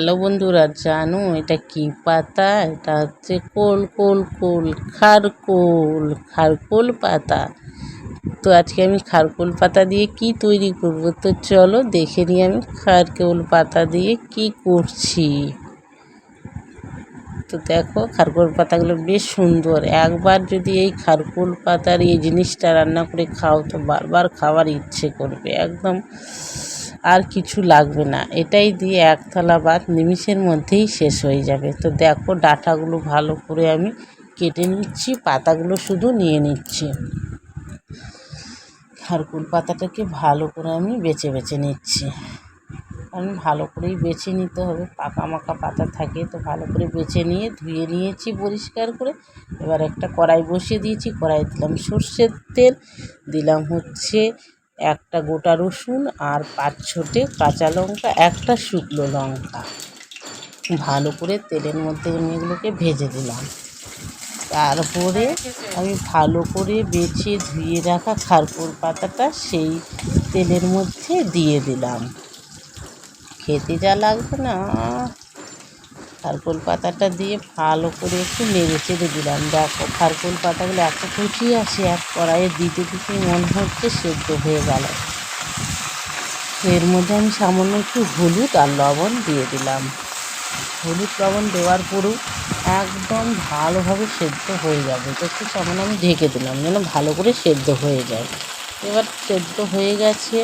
Hello বন্ধুরা, জানো এটা কি পাতা? এটা হচ্ছে কোল কোল কোল, খারকোল খারকোল পাতা। তো আজকে আমি খারকোল পাতা দিয়ে কি তৈরি করব? তো চলো দেখে নিই আমি খারকোল পাতা দিয়ে কি করছি। তো দেখো খারকোল পাতাগুলো বেশ সুন্দর। একবার যদি এই খারকোল পাতার এই জিনিসটা রান্না করে খাও তো বারবার খাওয়ার ইচ্ছে করবে, একদম। আর কিছু লাগবে না। এটাই দিয়ে এক থালা ভাত নিমিষের মধ্যেই শেষ হয়ে যাবে। তো দেখো ডাঁটাগুলো ভালো করে আমি কেটে নিচ্ছি, পাতাগুলো শুধু নিয়ে নিচ্ছি। খারকুল পাতাটাকে ভালো করে আমি বেছে বেছে নিচ্ছি। কারণ ভালো করেই বেছে নিতে হবে। পাকা মাকা পাতা থাকে তো ভালো করে বেছে নিয়ে ধুয়ে নিয়েছি পরিষ্কার করে। এবার একটা কড়াই বসিয়ে দিয়েছি কড়াই দিলাম সর্ষের তেল, দিলাম হচ্ছে একটা গোটা রসুন আর পাঁচ ছোটে কাঁচা লঙ্কা, একটা শুকনো লঙ্কা। ভালো করে তেলের মধ্যে আমি এগুলোকে ভেজে দিলাম। তারপরে আমি ভালো করে বেছে ধুয়ে রাখা খারপুর পাতাটা সেই তেলের মধ্যে দিয়ে দিলাম। খেতে যা লাগবে না। খারকোল পাতাটা দিয়ে ভালো করে একটু নেড়ে চেড়ে দিলাম। দেখো খারকোল পাতাগুলো এত কুচি আসে, এক কড়াইয়ে দিতে দিতে মনে হচ্ছে সেদ্ধ হয়ে গেল। এর মধ্যে আমি সামান্য একটু হলুদ আর লবণ দিয়ে দিলাম। হলুদ লবণ দেওয়ার পরেও একদম ভালোভাবে সেদ্ধ হয়ে যাবে। তো একটু সামান্য আমি ঢেকে দিলাম, যেন ভালো করে সেদ্ধ হয়ে যায়। এবার সেদ্ধ হয়ে গেছে।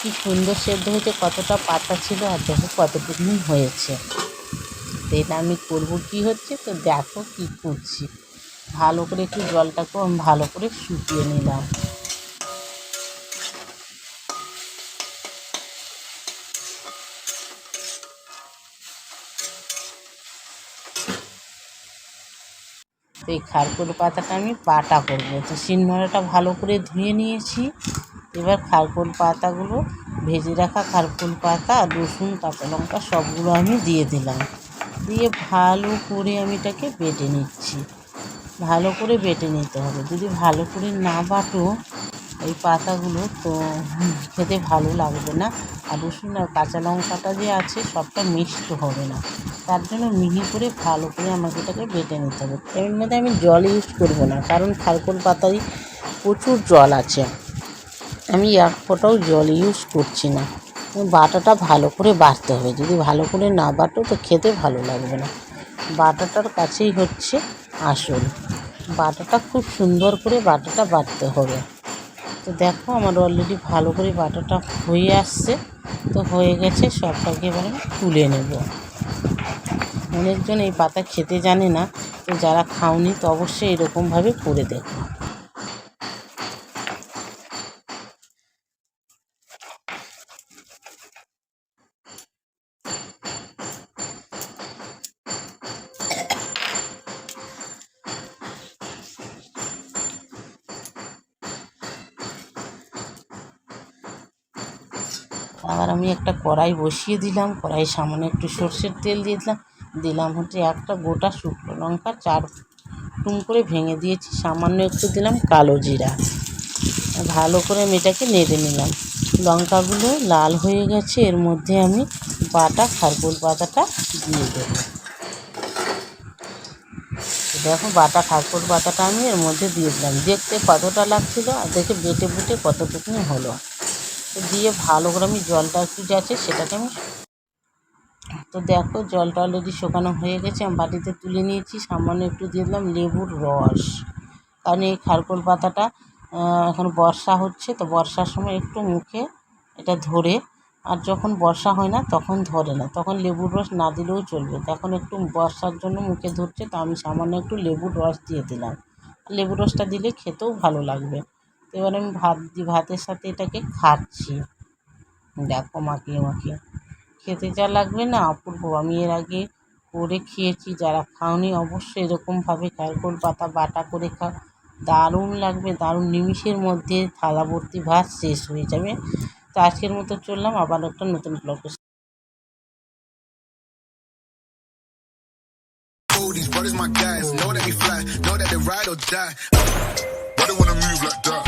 কি সুন্দর সেদ্ধ হয়েছে, কতটা পাতা ছিল আর দেখো কতটুকু হয়েছে। তো এটা আমি করব কি হচ্ছে? তো দেখো কী করছি। ভালো করে একটু জলটাকেও আমি ভালো করে শুকিয়ে নিলাম। এই খারকুল পাতাটা আমি বাটা করব। তো শিলনোড়াটা ভালো করে ধুয়ে নিয়েছি। এবার খারকুল পাতাগুলো ভেজে রাখা খারকুল পাতা, রসুন কাঁচা লঙ্কা সবগুলো আমি দিয়ে দিলাম। দিয়ে ভালো করে আমি এটাকে বেটে নিচ্ছি। ভালো করে বেটে নিতে হবে। যদি ভালো করে না বাটো, এই পাতাগুলো তো খেতে ভালো লাগবে না। আর রসুন আর কাঁচা লঙ্কাটা যে আছে, সবটা মিষ্ট হবে না। তার জন্য মিহি করে ভালো করে আমাকে এটাকে বেটে নিতে হবে। এর মধ্যে আমি জল ইউজ করব না, কারণ খারকোল পাতায় প্রচুর জল আছে। আমি এক ফোঁটাও জল ইউজ করছি না। বাটাটা ভালো করে বাটতে হবে। যদি ভালো করে না বাটো, তো খেতে ভালো লাগবে না। বাটাটার কাছেই হচ্ছে আসল। বাটাটা খুব সুন্দর করে বাটাটা বাটতে হবে। তো দেখো, আমার অলরেডি ভালো করে বাটাটা হয়ে আসছে। তো হয়ে গেছে, সবটাকে এবার আমি তুলে নেব। অনেকজন এই পাতা খেতে জানে না, তো যারা খাওনি, তো অবশ্যই এরকমভাবে করে দেখো। আবার আমি একটা কড়াই বসিয়ে দিলাম কড়াই সামনে একটু সর্ষের তেল দিয়ে দিলাম দিলাম হচ্ছে একটা গোটা শুকনো লঙ্কা, চার টুম করে ভেঙে দিয়েছি, সামান্য একটু দিলাম কালো জিরা। ভালো করে আমি এটাকে নেড়ে নিলাম। লঙ্কাগুলো লাল হয়ে গেছে, এর মধ্যে আমি বাটা খারকোল পাতাটা দিয়ে দেবো। দেখো বাটা খারকোল পাতাটা আমি এর মধ্যে দিয়ে দিলাম। দেখতে কতটা লাগছিল আর দেখে বেটে বেটে কতটুকুনি হলো। দিয়ে ভালো করে আমি জলটা একটু যাচ্ছে সেটাকে আমি তো দেখো জলটা অলরেডি শোকানো হয়ে গেছে, আমি বাটিতে তুলে নিয়েছি, সামান্য একটু দিয়ে দিলাম লেবুর রস। কারণ এই খারকোল পাতাটা এখন বর্ষা হচ্ছে, তো বর্ষার সময় একটু মুখে এটা ধরে, আর যখন বর্ষা হয় না তখন ধরে না, তখন লেবুর রস না দিলেও চলবে। তখন একটু বর্ষার জন্য মুখে ধরছে, তো আমি সামান্য একটু লেবুর রস দিয়ে দিলাম। লেবুর রসটা দিলে খেতেও ভালো লাগবে। এবার আমি ভাত দি ভাতের সাথে এটাকে খাচ্ছি। দেখো মাখিয়ে মাখিয়ে খেতে যা লাগবে না অপূর্ব। আমি এর আগে করে খেয়েছি যারা খাওনি অবশ্যই এরকমভাবে কারকোল পাতা বাটা করে খাও। দারুণ লাগবে দারুণ নিমিষের মধ্যে থালা ভর্তি ভাত শেষ হয়ে যাবে। তো আজকের মতো চললাম আবার একটা নতুন ব্লগে These brothers my guys, know that we fly, know that they ride or die. Why they wanna move like that?